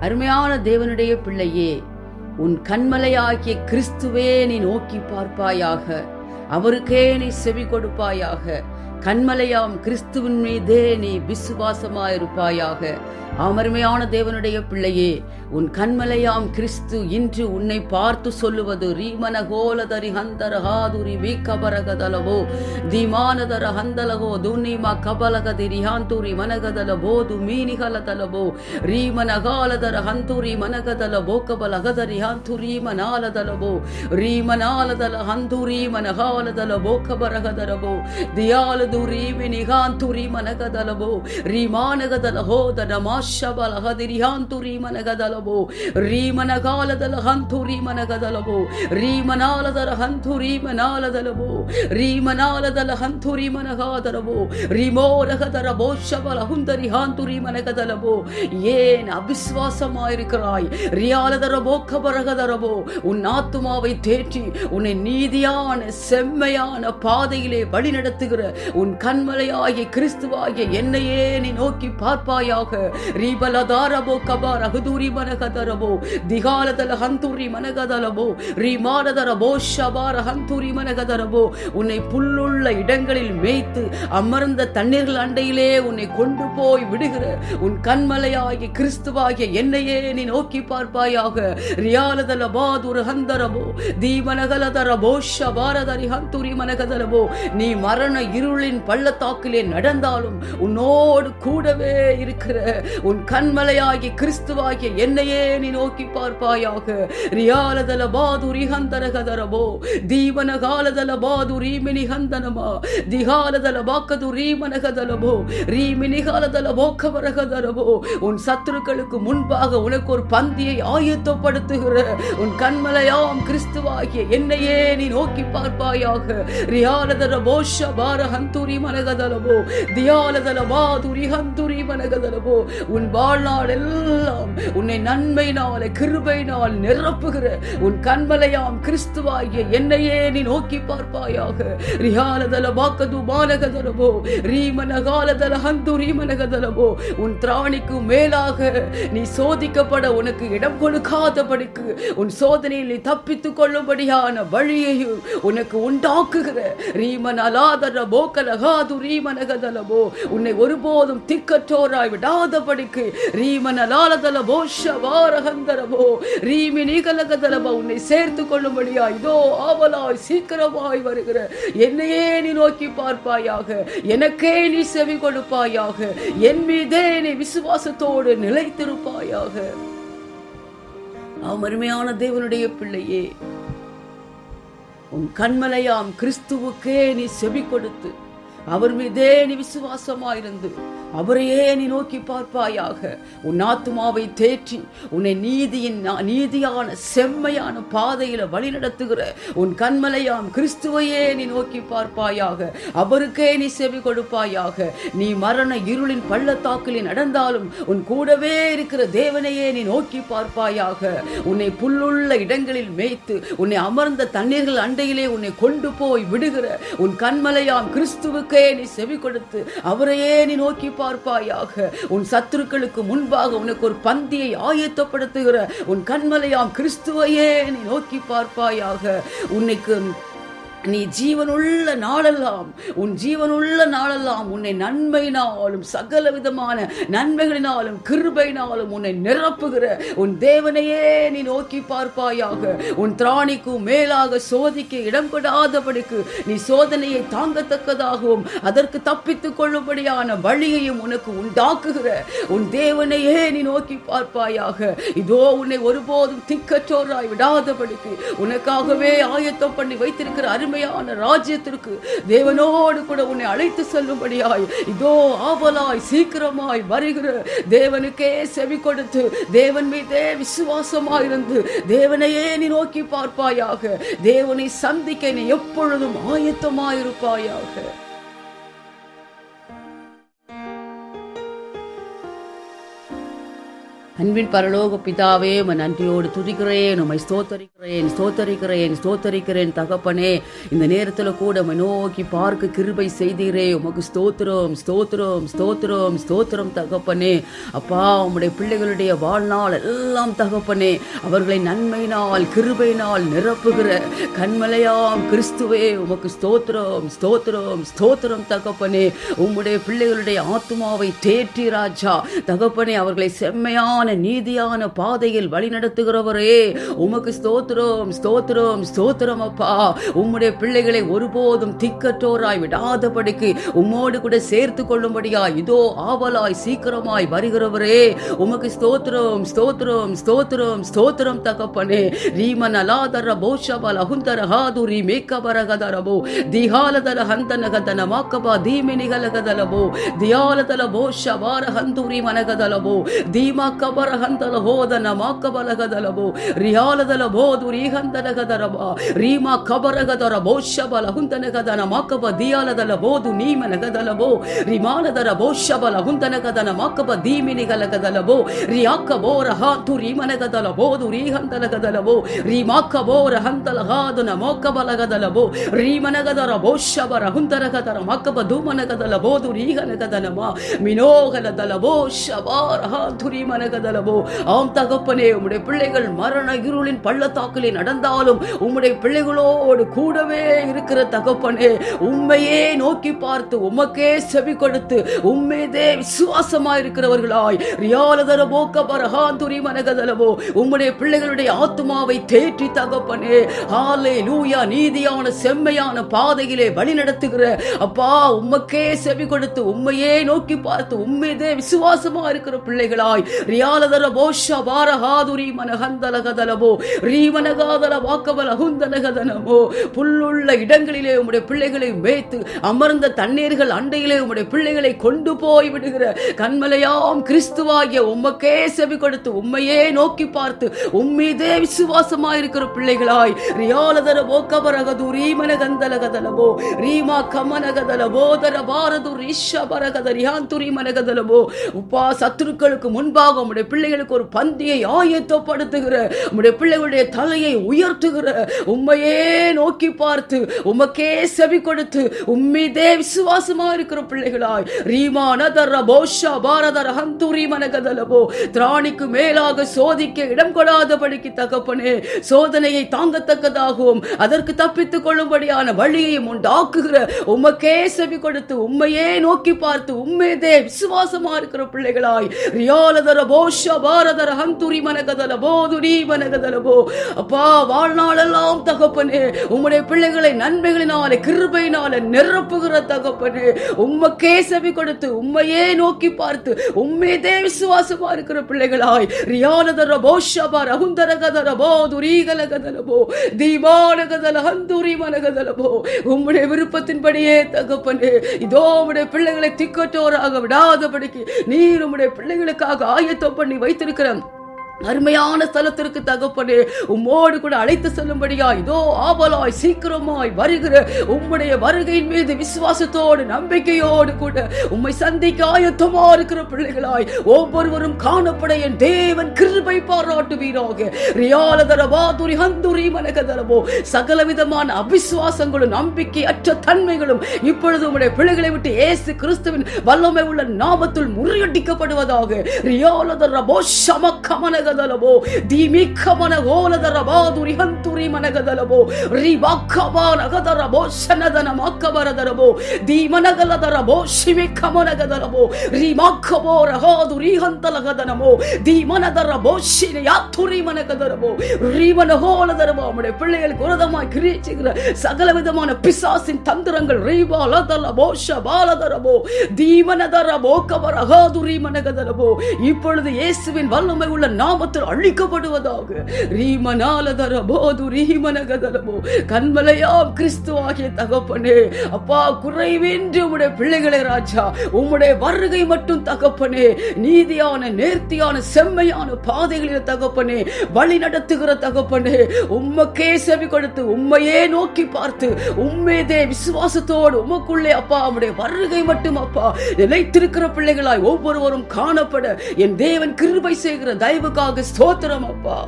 அருமையான தேவனுடைய பிள்ளையே உன் கண்மலையாகிய கிறிஸ்துவே நீ நோக்கி பார்ப்பாயாக அவருக்கே நீ செவி கொடுப்பாயாக கண்மலையாம் கிறிஸ்துவின் மீதே நீ விசுவாசமாயிருப்பாயாக. ஆம் தேவனுடைய பிள்ளையே உன் கண்மலையாம் கிறிஸ்து இன்று உன்னை பார்த்து சொல்லுவது ரீமன கோலதரி ஹந்தர ஹந்தரஹாதுரி வீக்கபரகதலவோ திமானதர ஹந்தலகோ துன்னிமா கபலகதி ரிஹாந்தூரி மனகதலபோ து மீனிகலதலபோ ரீமன காலதர ஹந்தூரி மனகதலபோ கபலகதரி ஹாந்தூரி மனாலதலபோ ரீமனாலதல ஹந்தூரி மனகாலதல கபரகதலபோ தியாலதுரி வினிகாந்துரி மனகதலபோ ரீமானகதல ஹோதனமாஷ ಹದಿರಿ ಹಾಂತುರಿ ಮನಗದಲಬೋ ರೀಮನಗಾಲದಲ ಹಂತುರಿ ಮನಗದಲಬೋ ರೀಮನಾಲದರ ಹಂತುರಿ ಮನಾಲದಲಬೋ ರೀಮನಾಲದಲ ಹಂತುರಿ ಮನಗಾದಲಬೋ ரிமோரகதர போஷபல ஹுந்தரி ஹாந்துரி மனகதலபோ ஏன் அபிஸ்வாசமாயிருக்கிறாய் ரியாலதர போக்கபரகதரபோ உன் ஆத்துமாவை தேற்றி உன்னை நீதியான செம்மையான பாதையிலே வழி நடத்துகிற உன் கண்மலையாகிய கிறிஸ்துவாகிய என்னையே நீ நோக்கி பார்ப்பாயாக ரீபலதாரபோ கபார ஹுதுரி மனகதரபோ திகாலதல ஹந்துரி மனகதலபோ ரீமானதர போஷபார ஹந்துரி மனகதரபோ உன்னை புல்லுள்ள இடங்களில் மேய்த்து அமர்ந்த தண்ணீர்கள் அண்டையிலே உன்னை கொண்டு போய் விடுகிற உன் கண்மலையாகிய கிறிஸ்துவாகிய என்னையே நீ நோக்கி பார்ப்பாயாக. ரியாலதல பாதுரு ஹந்தரபோ தீமனகலதரபோ போஷ பாரதரி ஹந்துரி மனகதரபோ நீ மரண இருளின் பள்ளத்தாக்கிலே நடந்தாலும் உன்னோடு கூடவே இருக்கிற உன் கண்மலையாகி கிறிஸ்துவாகிய என்னையே நீ நோக்கி பார்ப்பாயாக. ரியாலதல பாதுரி ஹந்தரகதரபோ தீவன காலதல பாதுரி மினி ஹந்தனமா திகாலதல பாக்கது ரீமனகதலபோ ரீமினிகாலதல போக்கவரகதலபோ உன் சத்துருக்களுக்கு முன்பாக உனக்கு ஒரு பந்தியை ஆயத்தப்படுத்துகிற உன் கண்மலையாம் கிறிஸ்துவாகிய என்னையே நீ நோக்கி பார்ப்பாயாக. ரியாலதல போஷ பார ஹந்துரி மனகதலபோ தியாலதல பாதுரி ஹந்துரி மனகதலபோ உன் வாழ்நாள் எல்லாம் உன்னை நன்மையினால கிருபையினால் நிரப்புகிற உன் கண்மலையாம் கிறிஸ்துவாகிய என்னையே நீ நோக்கி பார்ப்பாயாக. ரிஹாலதல பாக்கது மானகதலபோ ரீமனகாலதல ஹந்து ரீமனகதலவோ உன் திராணிக்கு மேலாக நீ சோதிக்கப்பட உனக்கு இடம் கொடுக்காதபடிக்கு உன் சோதனையில் நீ தப்பித்துக் கொள்ளும்படியான வழியையும் உனக்கு உண்டாக்குகிற. ரீமன் அலாதர போக்கலகாது ரீமனகதலபோ உன்னை ஒருபோதும் திக்கற்றோராய் விடாதபடி ரீமன் அலாலதல போஷ வாரகந்தரபோ ரீமி நீகலகதலபோ உன்னை சேர்த்து கொள்ளும்படியா? இதோ ஆவலாய் சீக்கிரமாய் வருகிற. என்னையே நீ நோக்கி பார்ப்பாயாக. எனக்கே நீ செவி கொடுப்பாயாக. என் மீதே நீ விசுவாசத்தோடு நிலைத்திருப்பாயாக. நாம் அருமையான தேவனுடைய பிள்ளையே உன் கண்மலையாம் கிறிஸ்துவுக்கே நீ செவி கொடுத்து அவர் மீதே நீ விசுவாசமாயிருந்து அவரையே நீ நோக்கி பார்ப்பாயாக. உன் ஆத்துமாவை தேற்றி உன்னை நீதியின் நீதியான செம்மையான பாதையில் வழிநடத்துகிற உன் கண்மலையாம் கிறிஸ்துவையே நீ நோக்கி பார்ப்பாயாக. அவருக்கே நீ செவி கொடுப்பாயாக. நீ மரண இருளின் பள்ளத்தாக்கிலே நடந்தாலும் உன் கூடவே இருக்கிற தேவனையே நீ நோக்கி பார்ப்பாயாக. உன்னை புல்லுள்ள இடங்களில் மேய்த்து உன்னை அமர்ந்த தண்ணீர்கள் அண்டையிலே உன்னை கொண்டு போய் விடுகிற உன் கண்மலையாம் கிறிஸ்துவுக்கே நீ செவி கொடுத்து அவரையே நீ நோக்கி பார்ப்பாயாக. உன் சத்துருக்களுக்கு முன்பாக உனக்கு ஒரு பந்தியை ஆயத்தப்படுத்துகிற உன் கண்மலையாம் கிறிஸ்துவையே நீ நோக்கி பார்ப்பாயாக. உன்னைக்கு நீ ஜீவனுள்ள நாளெல்லாம் உன் ஜீவனுள்ள நாளெல்லாம் உன்னை நன்மையினாலும் சகல விதமான நன்மைகளினாலும் கிருபையினாலும் உன்னை நிரப்புகிற உன் தேவனையே நீ நோக்கி பார்ப்பாயாக. உன் திராணிக்கும் மேலாக சோதிக்க இடம் கொடாதபடிக்கு நீ சோதனையை தாங்கத்தக்கதாகவும் அதற்கு தப்பித்துக் கொள்ளும்படியான வழியையும் உனக்கு உண்டாக்குகிற உன் தேவனையே நீ நோக்கி பார்ப்பாயாக. இதோ உன்னை ஒருபோதும் திக்கற்றோராய் விடாதபடிக்கு உனக்காகவே ஆயத்தம் பண்ணி வைத்திருக்கிற அருமையான ராஜ்யத்திற்கு தேவனோடு கூட உன்னை அழைத்து செல்லும்படியாய் இதோ ஆவலாய் சீக்கிரமாய் வருகிற தேவனுக்கே செவி கொடுத்து தேவன் மீதே விசுவாசமாயிருந்து தேவனையே நீ நோக்கி பார்ப்பாயாக தேவனை சந்திக்க நீ எப்பொழுதும் ஆயத்தமாயிருப்பாயாக. அன்பின் பரலோக பிதாவே உமை நன்றியோடு துதிக்கிறேன் உமை ஸ்தோத்தரிக்கிறேன் ஸ்தோத்தரிக்கிறேன் ஸ்தோத்தரிக்கிறேன் தகப்பனே. இந்த நேரத்தில் கூட உமை நோக்கி பார்க்க கிருபை செய்தீரே. உமக்கு ஸ்தோத்திரம் ஸ்தோத்திரம் ஸ்தோத்திரம் ஸ்தோத்திரம் தகப்பனே. அப்பா உம்முடைய பிள்ளைகளுடைய வாழ்நாள் எல்லாம் தகப்பனே அவர்களை நன்மையினால் கிருபையினால் நிரப்புகிற கண்மலையாம் கிறிஸ்துவே. உமக்கு ஸ்தோத்திரம் ஸ்தோத்திரம் ஸ்தோத்திரம் தகப்பனே. உம்முடைய பிள்ளைகளுடைய ஆத்மாவை தேற்றி ராஜா. தகப்பனே அவர்களை செம்மையான உண்மையான நீதியான பாதையில் வழிநடத்துகிறவரே. உமக்கு ஸ்தோத்திரம் ஸ்தோத்திரம் ஸ்தோத்திரம் அப்பா. உம்முடைய பிள்ளைகளை ஒருபோதும் திக்கற்றோராய் விடாதபடிக்கு உம்மோடு கூட சேர்த்து கொள்ளும்படியாய் இதோ ஆவலாய் சீக்கிரமாய் வருகிறவரே. உமக்கு ஸ்தோத்திரம் ஸ்தோத்திரம் ஸ்தோத்திரம் ஸ்தோத்திரம் தகப்பனே. ரீமன் அலாதர போஷபல் அகுந்தர ஹாதுரி மேக்கபரகதரபோ திஹாலதர ஹந்தனகதன மாக்கபா தீமினிகலகதலபோ தியாலதல போஷபார ஹந்துரி மனகதலபோ தீமாக்கப ಬರಹಂತಲ ಹೋದನ ಮಾಕಬಲಗದಲಬೋ ರಿಯಾಲದಲಭೋ ದುರೀಹಂತನಗದರಬ ರೀಮಾ ಕಬರಗದರ ಭೌಷ್ಯಬಲ ಹುಂತನಗದನ ಮಾಕಬ ದಿಯಾಲದಲ ಬೋದು ನೀಮನಗದಲಬೋ, ರಿಮಾಲದರ ಭೌಷ್ಯಬಲ ಹುಂತನಗದನ ಮಾಕಬ ದೀಮಿನಿಗಲಗದಲಬೋ ರಿಯಾಕ ಬೋರ ಹಾತು ರೀಮನಗದಲ ಬೋದು ರೀಹಂತಲಗದಲಬೋ ರೀಮಾಕ ಬೋರ ಹಂತಲ ಹಾದನ ಮೋಕಬಲಗದಲಬೋ, ರೀಮನಗದರ ಭೌಷ್ಯಬರ ಹುಂತನಗದರ ಮಾಕಬ ಧೂಮನಗದಲ ಬೋದು ರೀಹನಗದನಮ ಮಿನೋಗಲದಲ ಭೋ ಶಬಾರ ಹಾತು ರೀಮನಗದ மனகதலபோ ஆம் தகப்பனே உம்முடைய பிள்ளைகள் மரண இருளின் பள்ளத்தாக்கிலே நடந்தாலும் உம்முடைய பிள்ளைகளோடு கூடவே இருக்கிற தகப்பனே உண்மையே நோக்கி பார்த்து உமக்கே செவி கொடுத்து உண்மையதே விசுவாசமா இருக்கிறவர்களாய் ரியாலதர போக்க பரஹாந்துரி மனகதலவோ? உம்முடைய பிள்ளைகளுடைய ஆத்மாவை தேற்றி தகப்பனே ஹாலே லூயா நீதியான செம்மையான பாதையிலே வழி நடத்துகிற அப்பா உமக்கே செவி கொடுத்து உண்மையே நோக்கி பார்த்து உண்மையதே விசுவாசமா இருக்கிற பிள்ளைகளாய் ரியா ரியாலதர போஷ பாரஹாதுரி மனகந்தலகதலபோ ரீமனகாதல வாக்கவல அகுந்தனகதனமோ புல்லுள்ள இடங்களிலே உம்முடைய பிள்ளைகளை மேய்த்து அமர்ந்த தண்ணீர்கள் அண்டையிலே உம்முடைய பிள்ளைகளை கொண்டு போய் விடுகிற கண்மலையாம் கிறிஸ்துவாகிய உம்மக்கே செவி கொடுத்து உண்மையே நோக்கி பார்த்து உம்மீதே விசுவாசமா இருக்கிற பிள்ளைகளாய் ரியாலதர போக்கபரகது ரீமனகந்தலகதலபோ ரீமா கமனகதலபோ தர பாரது ரிஷபரகத ரியாந்துரி மனகதலபோ உப்பா சத்துருக்களுக்கு முன்பாக உம்முடைய பிள்ளைகளுக்கு ஒரு பந்தியை ஆயத்தப்படுத்துகிற உம்முடைய பிள்ளைகளுடைய தலையை உயர்த்துகிற உண்மையே நோக்கி பார்த்து உமக்கே செவி கொடுத்து உம்மீதே விசுவாசமா இருக்கிற பிள்ளைகளாய் ரீமானதர போஷா பாரதர ஹந்துரி மனகதலபோ திராணிக்கு மேலாக சோதிக்க இடம் கொடாதபடிக்கு தகப்பனே சோதனையை தாங்கத்தக்கதாகவும் அதற்கு தப்பித்துக் கொள்ளும்படியான வழியையும் உண்டாக்குகிற உமக்கே செவி கொடுத்து உண்மையே நோக்கி பார்த்து உண்மையதே விசுவாசமா இருக்கிற பிள்ளைகளாய் ரியாலதர போஷ பாரதர ஹந்துரி மனகதல போதுரி மனகதல போ. அப்பா வாழ்நாளெல்லாம் தகப்பனே உம்முடைய பிள்ளைகளை நன்மைகளினால கிருபையினால நிரப்புகிற தகப்பனே. உம்மக்கே செவி கொடுத்து உம்மையே நோக்கி பார்த்து உண்மையதே விசுவாசமா இருக்கிற பிள்ளைகளாய். ரியானதர போஷபா ரகுந்தர கதர போ போதுரி கலகதல போ. தீபானகதல ஹந்துரி மனகதல போ. உம்முடைய விருப்பத்தின்படியே தகப்பனே இதோ உம்முடைய பிள்ளைகளை திக்கட்டோராக விடாதபடிக்கு நீர் உம்முடைய பிள்ளைகளுக்காக ஆயத்தம் பண்ணி வைத்திருக்கிறேன். அருமையான ஸ்தலத்திற்கு தகப்பனே உம்மோடு கூட அழைத்து செல்லும்படியா இதோ ஆவலாய் சீக்கிரமாய் வருகிற உம்முடைய வருகையின் மீது விசுவாசத்தோடு நம்பிக்கையோடு கூட உம்மை சந்திக்க ஆயத்தமா இருக்கிற பிள்ளைகளாய் ஒவ்வொருவரும் காணப்பட என் தேவன் கிருபை பாராட்டுவீராக. ரியாலதர துரி ஹந்துரி மனகதரவோ சகல விதமான அவிசுவாசங்களும் நம்பிக்கை அற்ற தன்மைகளும் இப்பொழுது உம்முடைய பிள்ளைகளை விட்டு ஏசு கிறிஸ்துவின் வல்லமை உள்ள நாமத்தில் முறியடிக்கப்படுவதாக. ரியாலதரபோ சமக்கமனக ಮನಗದಲಬೋ ದೀಮಿಖಮನ ಗೋಲದರ ಬಾದುರಿ ಹಂತುರಿ ಮನಗದಲಬೋ ರಿಬಾಖಬಾ ನಗದರಬೋ ಶನದನ ಮಕ್ಕಬರದರಬೋ ದೀಮನಗಲದರಬೋ ಶಿವಿಖಮನಗದಲಬೋ ರಿಮಾಖಬೋ ರಹಾದು ರೀಹಂತಲಗದನಮೋ ದೀಮನದರಬೋ ಶಿನ யாத்துரி மனகதரபோ ரீவன ஹோலதரபோ நம்முடைய பிள்ளைகளுக்கு உரதமாய் கிரீச்சுகிற சகல விதமான பிசாசின் தந்திரங்கள் ரீபா லதல போஷ பாலதரபோ தீமனதரபோ கபரகாதுரி மனகதரபோ இப்பொழுது இயேசுவின் வல்லமை உள்ள நாம் நாமத்தில் அழிக்கப்படுவதாக. ரீமனாலதர போது ரீமனகதரமோ. கண்மலையாம் கிறிஸ்து ஆகிய தகப்பனே. அப்பா குறைவின்றி உம்முடைய பிள்ளைகளை ராஜா. உம்முடைய வருகை மட்டும் தகப்பனே. நீதியான நேர்த்தியான செம்மையான பாதைகளில் தகப்பனே. வழி நடத்துகிற தகப்பனே. உம்மக்கே செவி கொடுத்து உம்மையே நோக்கி பார்த்து உண்மைதே விசுவாசத்தோடு உமக்குள்ளே அப்பா உம்முடைய வருகை மட்டும் அப்பா. நிலைத்திருக்கிற பிள்ளைகளாய் ஒவ்வொருவரும் காணப்பட. என் தேவன் கிருபை செய்கிற தயவுக்காக ஸ்தோத்திரம் அப்பா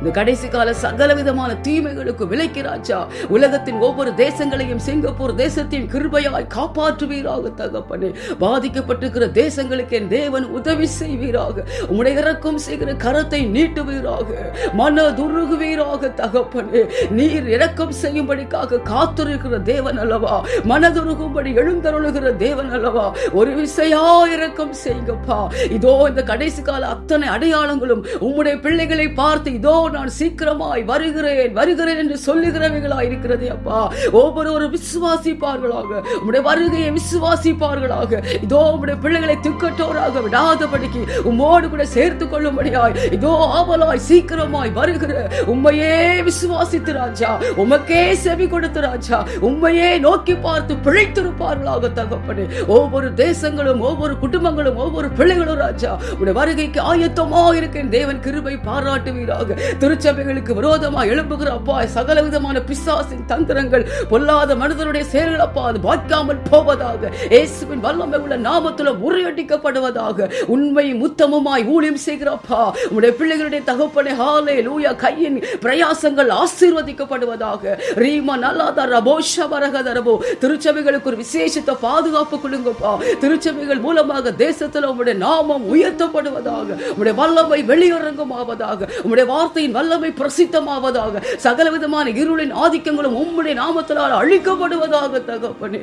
இந்த கடைசி கால சகல விதமான தீமைகளுக்கு விலைக்கு ராஜா. உலகத்தின் ஒவ்வொரு தேசங்களையும் சிங்கப்பூர் தேசத்தின் கிருபையாய் காப்பாற்றுவீராக தகப்பனே. பாதிக்கப்பட்டிருக்கிற தேசங்களுக்கு என் தேவன் உதவி செய்வீராக. உம்முடைய இறக்கம் செய்கிற கரத்தை நீட்டுவீராக. மன துருகுவீராக தகப்பனே. நீர் இறக்கம் செய்யும்படிக்காக காத்திருக்கிற தேவன் அல்லவா? மனதுருகும்படி எழுந்தருளுகிற தேவன் அல்லவா? ஒரு விசையா இறக்கம் செய்யுங்கப்பா. இதோ இந்த கடைசி கால அத்தனை அடையாளங்களும் உம்முடைய பிள்ளைகளை பார்த்து இதோ நான் சீக்கிரமாய் வருகிறேன் வருகிறேன் என்று சொல்லுகிறவைகளாய் இருக்கிறது அப்பா. ஒவ்வொருவரும் விசுவாசிப்பார்களாக. உடைய வருகையை விசுவாசிப்பார்களாக. இதோ உடைய பிள்ளைகளை திக்கட்டோராக விடாதபடிக்கு உம்மோடு கூட சேர்த்து கொள்ளும்படியாய். இதோ ஆவலாய் சீக்கிரமாய் வருகிற உண்மையே விசுவாசித்து ராஜா. உமக்கே செவி கொடுத்து ராஜா. உண்மையே நோக்கி பார்த்து பிழைத்திருப்பார்களாக தகப்பனே. ஒவ்வொரு தேசங்களும் ஒவ்வொரு குடும்பங்களும் ஒவ்வொரு பிள்ளைகளும் ராஜா. உடைய வருகைக்கு ஆயத்தமாக இருக்கேன் தேவன் கிருபை பாராட்டுவீராக. திருச்சபைகளுக்கு விரோதமாக எழும்புகிற அப்பா சகல விதமான பிசாசின் தந்திரங்கள் பொல்லாத மனிதனுடைய செயல்கள் அப்பா அது வாய்க்காமல் போவதாக இயேசுவின் வல்லமை உள்ள நாமத்துல முறியடிக்கப்படுவதாக உண்மை முத்தமுமாய் ஊழியம் செய்கிறப்பா உடைய பிள்ளைகளுடைய தகப்பனை ஹாலே லூயா கையின் பிரயாசங்கள் ஆசீர்வதிக்கப்படுவதாக ரீமா நல்லாதா ரபோ ஷபரகதரபோ திருச்சபைகளுக்கு ஒரு விசேஷத்தை பாதுகாப்பு கொடுங்கப்பா திருச்சபைகள் மூலமாக தேசத்தில் உங்களுடைய நாமம் உயர்த்தப்படுவதாக உங்களுடைய வல்லமை வெளியரங்கம் ஆவதாக உங்களுடைய வார்த்தை வார்த்தையின் வல்லமை பிரசித்தமாவதாக சகல விதமான இருளின் ஆதிக்கங்களும் உம்முடைய நாமத்தினால் அழிக்கப்படுவதாக தகப்பனே.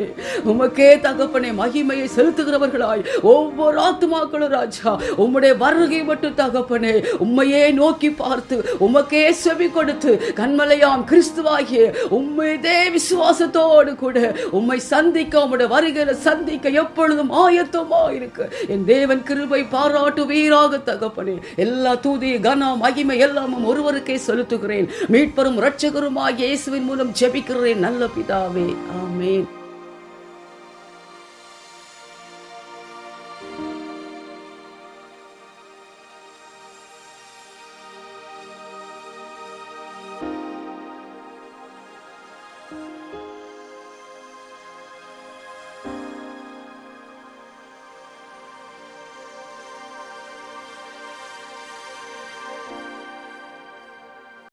உமக்கே தகப்பனே மகிமையை செலுத்துகிறவர்களாய். ஒவ்வொரு ஆத்மாக்களும் ராஜா உம்முடைய வருகை மட்டும் தகப்பனே. உம்மையே நோக்கி பார்த்து உமக்கே செவி கொடுத்து கண்மலையாம் கிறிஸ்துவாகிய உம்மையதே விசுவாசத்தோடு கூட உம்மை சந்திக்க உம்முடைய வருகையில சந்திக்க எப்பொழுதும் ஆயத்தமா இருக்கு. என் தேவன் கிருபை பாராட்டு வீராக தகப்பனே. எல்லா தூதி கன மகிமை எல்லாமும் ஒரு ஒருவருக்கே செலுத்துகிறேன். மீட்பரும் இரட்சகருமாகிய இயேசுவின் மூலம் ஜெபிக்கிறேன். நல்ல பிதாவே ஆமேன்.